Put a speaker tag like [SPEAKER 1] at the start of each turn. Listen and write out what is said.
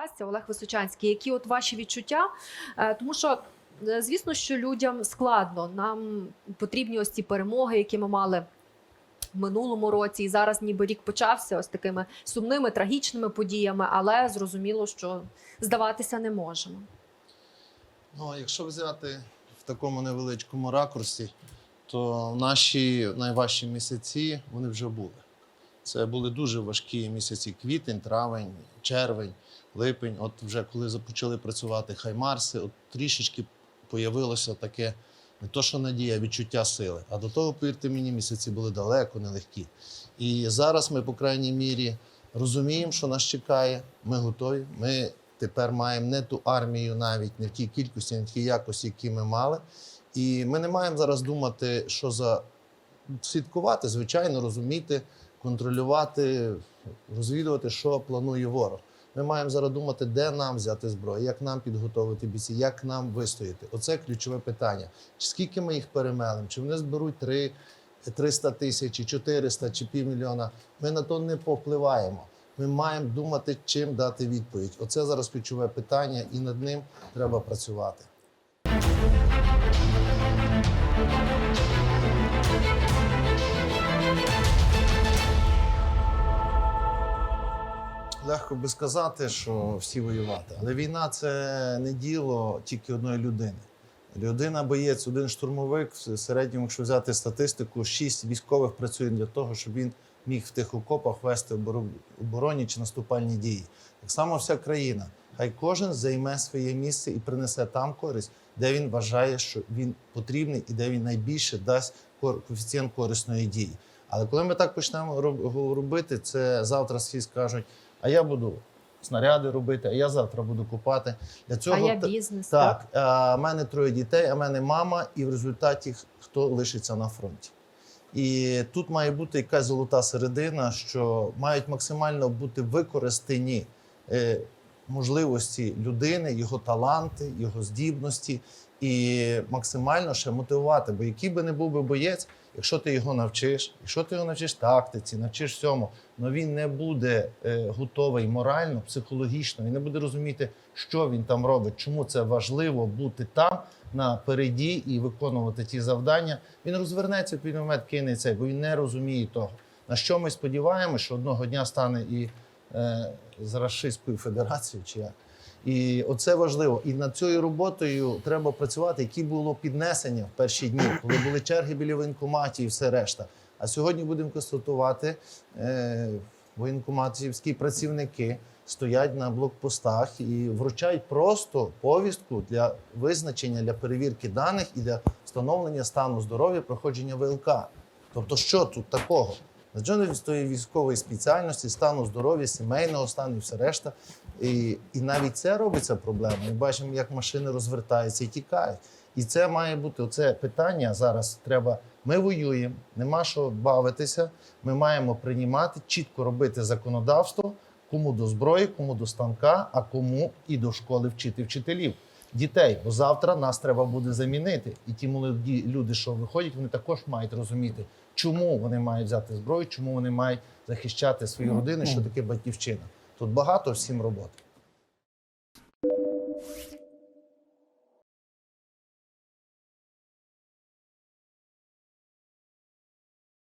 [SPEAKER 1] вдасться. Олег Височанський, які от ваші відчуття? Е, Тому що, е, звісно, що людям складно. Нам потрібні ось ці перемоги, які ми мали. В минулому році і зараз ніби рік почався ось такими сумними, трагічними подіями, але зрозуміло, що здаватися не можемо.
[SPEAKER 2] Ну, якщо взяти в такому невеличкому ракурсі, то наші найважчі місяці вони вже були. Це були дуже важкі місяці: квітень, травень, червень, липень. От вже коли почали працювати хаймарси, от трішечки появилося таке не то, що надія, а відчуття сили. А до того, повірте мені, місяці були далеко нелегкі. І зараз ми, по крайній мірі, розуміємо, що нас чекає. Ми готові. Ми тепер маємо не ту армію, навіть не в тій кількості, не в тій якості, які ми мали. І ми не маємо зараз думати, що за слідкувати, звичайно, розуміти, контролювати, розвідувати, що планує ворог. Ми маємо зараз думати, де нам взяти зброю, як нам підготовити бійці, як нам вистояти. Оце ключове питання. Чи скільки ми їх перемелимо? Чи вони зберуть 3, 300 тисяч, чи 400, чи півмільйона? Ми на то не попливаємо. Ми маємо думати, чим дати відповідь. Оце зараз ключове питання, і над ним треба працювати. Легко би сказати, що всі воювати, але війна це не діло тільки одної людини. Людина боєць, один штурмовик. В середньому, якщо взяти статистику, шість військових працює для того, щоб він міг в тих окопах вести оборо- оборонні чи наступальні дії. Так само вся країна. Хай кожен займе своє місце і принесе там користь, де він вважає, що він потрібний і де він найбільше дасть коефіцієнт корисної дії. Але коли ми так почнемо робити, це завтра всі скажуть, а я буду снаряди робити, а я завтра буду купати. Для цього
[SPEAKER 1] а я бізнес.
[SPEAKER 2] так, а, в мене троє дітей, а мене мама, і в результаті хто лишиться на фронті. І тут має бути якась золота середина, що мають максимально бути використані е, можливості людини, його таланти, його здібності, і максимально ще мотивувати. Бо який би не був би боєць, якщо ти його навчиш, якщо ти його навчиш тактиці, навчиш всьому, але він не буде е, готовий морально, психологічно, він не буде розуміти, що він там робить, чому це важливо бути там напереді і виконувати ті завдання. Він розвернеться під момент, кине цей, бо він не розуміє того. На що ми сподіваємося, що одного дня стане і з Рашистською федерацією, чи як. І оце важливо. І над цією роботою треба працювати, які було піднесення в перші дні, коли були черги біля воєнкоматів і все решта. А сьогодні будемо констатувати, е, воєнкоматівські працівники стоять на блокпостах і вручають просто повістку для визначення для перевірки даних і для встановлення стану здоров'я проходження ВЛК. Тобто, що тут такого? З тої військової спеціальності, стану здоров'я, сімейного стану і все решта. І, і навіть це робиться проблемою. Ми бачимо, як машини розвертаються і тікають. І це має бути оце питання зараз. Треба. Ми воюємо, нема що бавитися. Ми маємо приймати, чітко робити законодавство, кому до зброї, кому до станка, а кому і до школи вчити вчителів. Дітей, бо завтра нас треба буде замінити. І ті молоді люди, що виходять, вони також мають розуміти, чому вони мають взяти зброю, чому вони мають захищати свої родини, що таке батьківщина. Тут багато всім роботи.